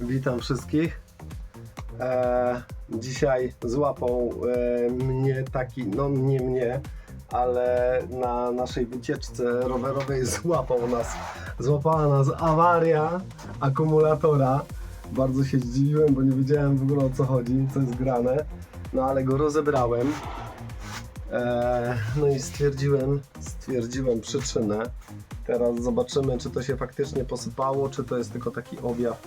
Witam wszystkich. E, dzisiaj złapał e, mnie taki, no nie mnie, ale na naszej wycieczce rowerowej złapał nas, złapała nas awaria akumulatora. Bardzo się zdziwiłem, bo nie wiedziałem w ogóle o co chodzi, co jest grane. No ale go rozebrałem. E, no i stwierdziłem, stwierdziłem przyczynę. Teraz zobaczymy, czy to się faktycznie posypało, czy to jest tylko taki objaw.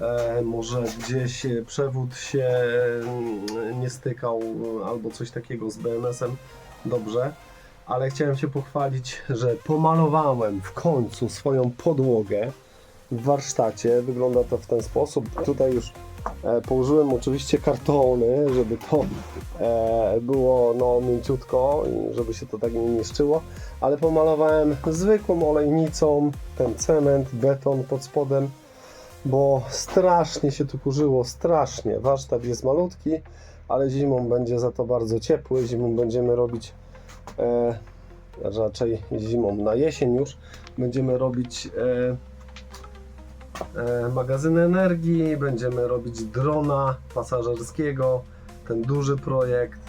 E, może gdzieś e, przewód się mm, nie stykał e, albo coś takiego z BMS-em. Dobrze. Ale chciałem się pochwalić, że pomalowałem w końcu swoją podłogę w warsztacie. Wygląda to w ten sposób. Tutaj już położyłem oczywiście kartony, żeby to było no, mięciutko i żeby się to tak nie niszczyło, ale pomalowałem zwykłą olejnicą ten cement, beton pod spodem, bo strasznie się tu kurzyło, strasznie. Warsztat jest malutki, ale zimą będzie za to bardzo ciepły. Zimą będziemy robić e, raczej zimą na jesień już będziemy robić e, e, magazyny energii, będziemy robić drona pasażerskiego, ten duży projekt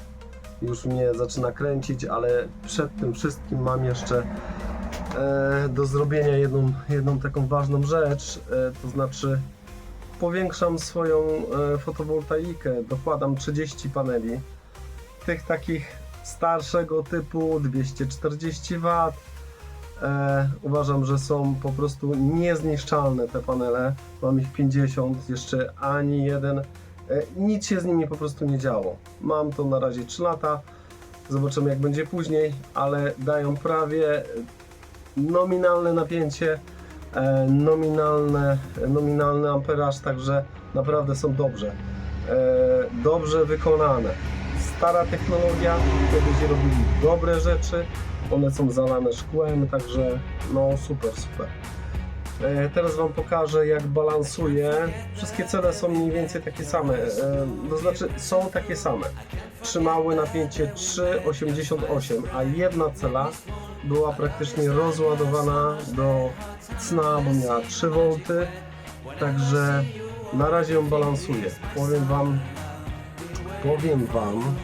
już mnie zaczyna kręcić, ale przed tym wszystkim mam jeszcze do zrobienia jedną, jedną taką ważną rzecz, e, to znaczy powiększam swoją e, fotowoltaikę, dokładam 30 paneli, tych takich starszego typu 240 W. E, uważam, że są po prostu niezniszczalne te panele. Mam ich 50, jeszcze ani jeden. E, nic się z nimi po prostu nie działo. Mam to na razie 3 lata. Zobaczymy jak będzie później, ale dają prawie nominalne napięcie, e, nominalne, nominalny amperaż, także naprawdę są dobrze. E, dobrze wykonane. Stara technologia, kiedyś robili dobre rzeczy, one są zalane szkłem, także no super, super. E, Teraz Wam pokażę jak balansuję. Wszystkie cele są mniej więcej takie same, to znaczy są takie same. Trzymały napięcie 3,88, a jedna cela była praktycznie rozładowana do cna, bo miała 3 V. Także na razie ją balansuję. Powiem Wam, powiem Wam,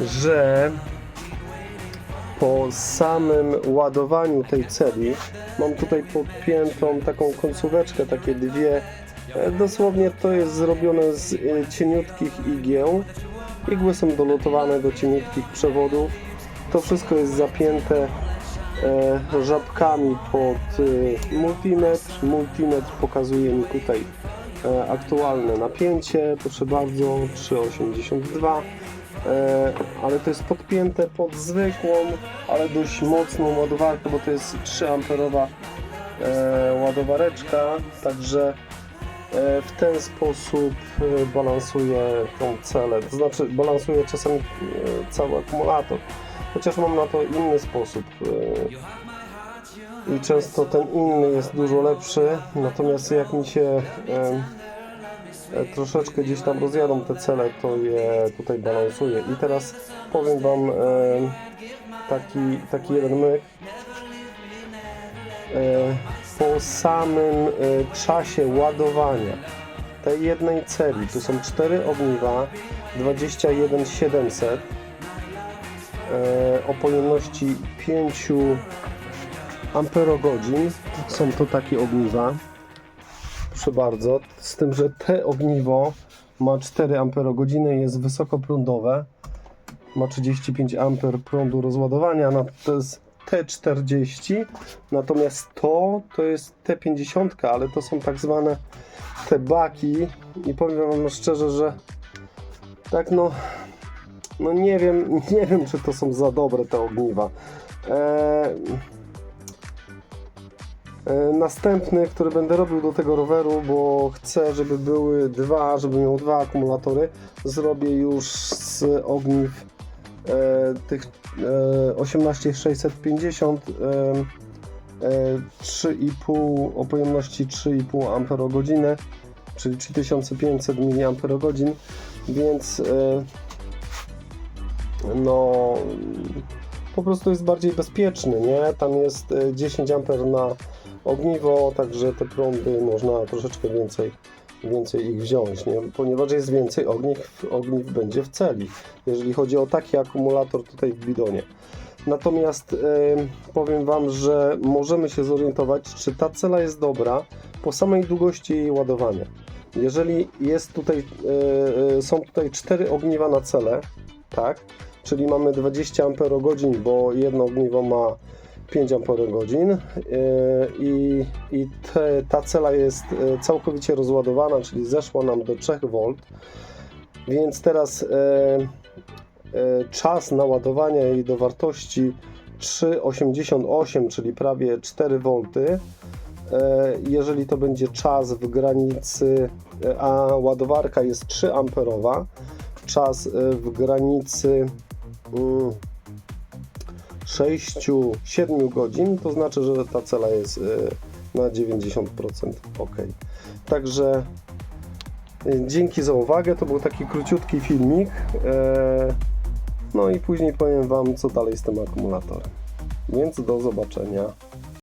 że po samym ładowaniu tej celi mam tutaj podpiętą taką końcóweczkę, takie dwie. E, Dosłownie to jest zrobione z e, cieniutkich igieł. Igły są dolotowane do cieniutkich przewodów. To wszystko jest zapięte e, żabkami pod e, multimetr. Multimetr pokazuje mi tutaj e, aktualne napięcie, proszę bardzo, 3,82 e, ale to jest podpięte pod zwykłą, ale dość mocną ładowarkę, bo to jest 3 amperowa e, ładowareczka, także w ten sposób e, balansuję tą celę, to znaczy balansuję czasami e, cały akumulator, chociaż mam na to inny sposób e, i często ten inny jest dużo lepszy, natomiast jak mi się e, e, troszeczkę gdzieś tam rozjadą te cele, to je tutaj balansuję. I teraz powiem Wam e, taki, taki jeden myk. Po samym e, czasie ładowania tej jednej celi, tu są cztery ogniwa, 21700 e, o pojemności 5 amperogodzin. Są to takie ogniwa. Proszę bardzo, z tym, że te ogniwo ma 4 amperogodziny, jest wysokoprądowe, ma 35 amper prądu rozładowania, no to jest T40, natomiast to to jest T50, ale to są tak zwane te baki i powiem Wam szczerze, że tak no, no nie wiem, nie wiem czy to są za dobre te ogniwa. Eee, Następny, który będę robił do tego roweru, bo chcę, żeby były dwa, żeby miał dwa akumulatory, zrobię już z ogniw tych e, 18650 e, e, 3,5 o pojemności 3,5 Ah, czyli 3500 mAh, więc e, no po prostu jest bardziej bezpieczny, nie? Tam jest e, 10 A na ogniwo, także te prądy można troszeczkę więcej, więcej ich wziąć, nie? ponieważ jest więcej ogniw, ogniw będzie w celi, jeżeli chodzi o taki akumulator tutaj w bidonie. Natomiast em, powiem Wam, że możemy się zorientować, czy ta cela jest dobra po samej długości jej ładowania. Jeżeli jest tutaj, e, e, są tutaj cztery ogniwa na celę, tak, czyli mamy 20 Ah, bo jedno ogniwo ma 5 Ah i, i te, ta cela jest e, całkowicie rozładowana, czyli zeszła nam do 3 V, więc teraz e, e, czas naładowania jej do wartości 3,88, czyli prawie 4 V. E, Jeżeli to będzie czas w granicy, e, a ładowarka jest 3 amperowa, czas e, w granicy mm, 6-7 godzin, to znaczy, że ta cela jest e, na 90% ok. Także e, dzięki za uwagę. To był taki króciutki filmik. E, No i później powiem Wam, co dalej z tym akumulatorem. Więc do zobaczenia.